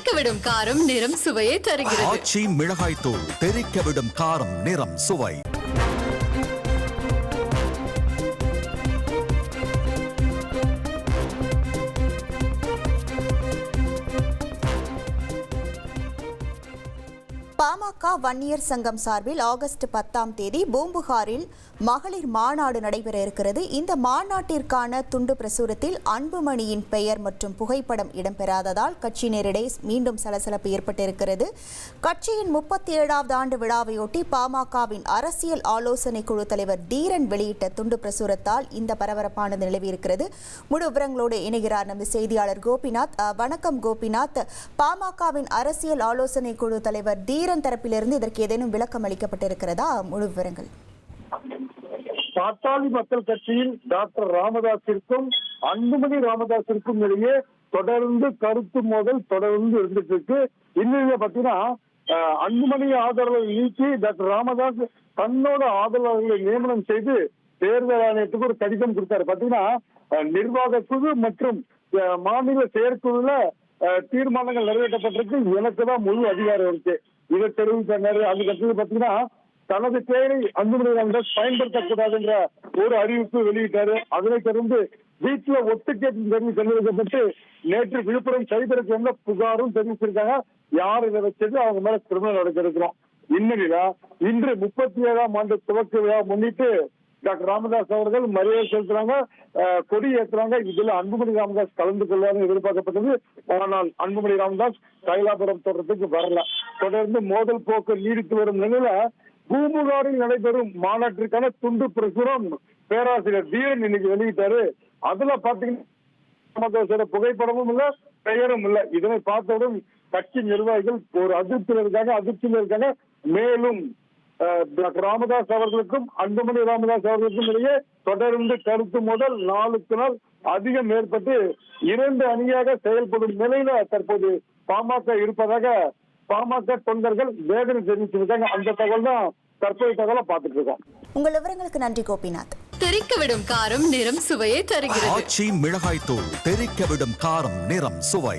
தெறிக்க விடும் காரம் நிறம் சுவையை தருகிறது. ஆச்சி மிளகாய் தூள் தெறிக்க விடும் காரம் நிறம் சுவை. பாமக வன்னியர் சங்கம் சார்பில் ஆகஸ்ட் பத்தாம் தேதி பூம்புகாரில் மகளிர் மாநாடு நடைபெற இருக்கிறது. இந்த மாநாட்டிற்கான துண்டு பிரசுரத்தில் அன்புமணியின் பெயர் மற்றும் புகைப்படம் இடம்பெறாததால் கட்சியினரிடையே மீண்டும் சலசலப்பு ஏற்பட்டிருக்கிறது. கட்சியின் முப்பத்தி ஏழாவது ஆண்டு விழாவையொட்டி பாமகவின் அரசியல் ஆலோசனை குழு தலைவர் தீரன் வெளியிட்ட துண்டு பிரசுரத்தால் இந்த பரபரப்பானது நிலவியிருக்கிறது. முழு விவரங்களோடு இணைகிறார் நமது செய்தியாளர் கோபிநாத். வணக்கம் கோபிநாத். பாமகவின் அரசியல் ஆலோசனை குழு தலைவர் தீரன் தரப்பிலிருந்து இதற்கு ஏதேனும் விளக்கம் அளிக்கப்பட்டிருக்கிறதா? முழு விவரங்கள். பாட்டாளி மக்கள் கட்சியின் டாக்டர் ராமதாஸிற்கும் அன்புமணி ராமதாஸிற்கும் இடையே தொடர்ந்து கருத்து மோதல் தொடர்ந்து இருந்துட்டு இருக்கு. இன்னும் பாத்தீங்கன்னா அன்புமணி ஆதரவை நீக்கி டாக்டர் ராமதாஸ் தன்னோட ஆதரவாளர்களை நியமனம் செய்து தேர்தல் ஆணையத்துக்கு ஒரு கடிதம் கொடுத்தாரு. பாத்தீங்கன்னா நிர்வாக குழு மற்றும் மாநில செயற்குழுல தீர்மானங்கள் நிறைவேற்றப்பட்டிருக்கு. எனக்கு தான் முழு அதிகாரம் இருக்கு. இதை தெரிவித்தாரு அதுக்கு பாத்தீங்கன்னா தனது பெயரை அன்புமணி ராமதாஸ் பயன்படுத்தக்கூடாது ஒரு அறிவிப்பு வெளியிட்டாரு. அதனைத் தொடர்ந்து வீட்டுல ஒட்டுக்கேட்டு தெரிவி தெரிவிக்கப்பட்டு நேற்று விழுப்புரம் சைபருக்கு எந்த புகாரும் தெரிவிச்சிருக்காங்க யார் இதை வச்சது அவங்க மேல கிரிமினல் நடக்கிறோம் இருக்கிறோம் இந்நிலையில இன்று முப்பத்தி ஏழாம் ஆண்டு துவக்க விழா முன்னிட்டு டாக்டர் ராமதாஸ் அவர்கள் மரியாதை செலுத்துறாங்க கொடி ஏற்றுறாங்க இதுல அன்புமணி ராமதாஸ் கலந்து கொள்வார்னு எதிர்பார்க்கப்பட்டது. ஆனால் அன்புமணி ராமதாஸ் கைலாபுரம் தோட்டத்துக்கு வரல. தொடர்ந்து மோதல் போக்கு நீடித்து வரும் நிலையில பூம்புகாரில் நடைபெறும் மாநாட்டிற்கான துண்டு பிரசுரம் பேராசிரியர் தீரன் இன்னைக்கு வெளியிட்டாரு. அதுல பாத்தீங்கன்னா புகைப்படமும் இல்ல பெயரும் இல்ல. இதனை பார்த்தவுடன் கட்சி நிர்வாகிகள் ஒரு அதிருப்தியில் இருக்காங்க அதிர்ச்சியில் இருக்காங்க மேலும் ராமதாஸ் அவர்களுக்கும் அன்புமணி ராமதாஸ் அவர்களுக்கும் இடையே தொடர்ந்து கருத்து முதல் நாளுக்கு நாள் அதிகம் ஏற்பட்டு இரண்டு அணியாக செயல்படும் நிலையில தற்போது பாமக இருப்பதாக பாமக தொண்டர்கள் வேதனை தெரிவிச்சிருக்காங்க அந்த தகவல் தான் தற்போதைய தகவலை பார்த்துட்டு இருக்கோம். உங்கள் விவரங்களுக்கு நன்றி கோபிநாத். தெறிக்கவிடும் காரம் நிறம் சுவையை தருகிறது. ஆச்சி மிளகாய் தூள் தெறிக்க விடும் காரம் நிறம் சுவை.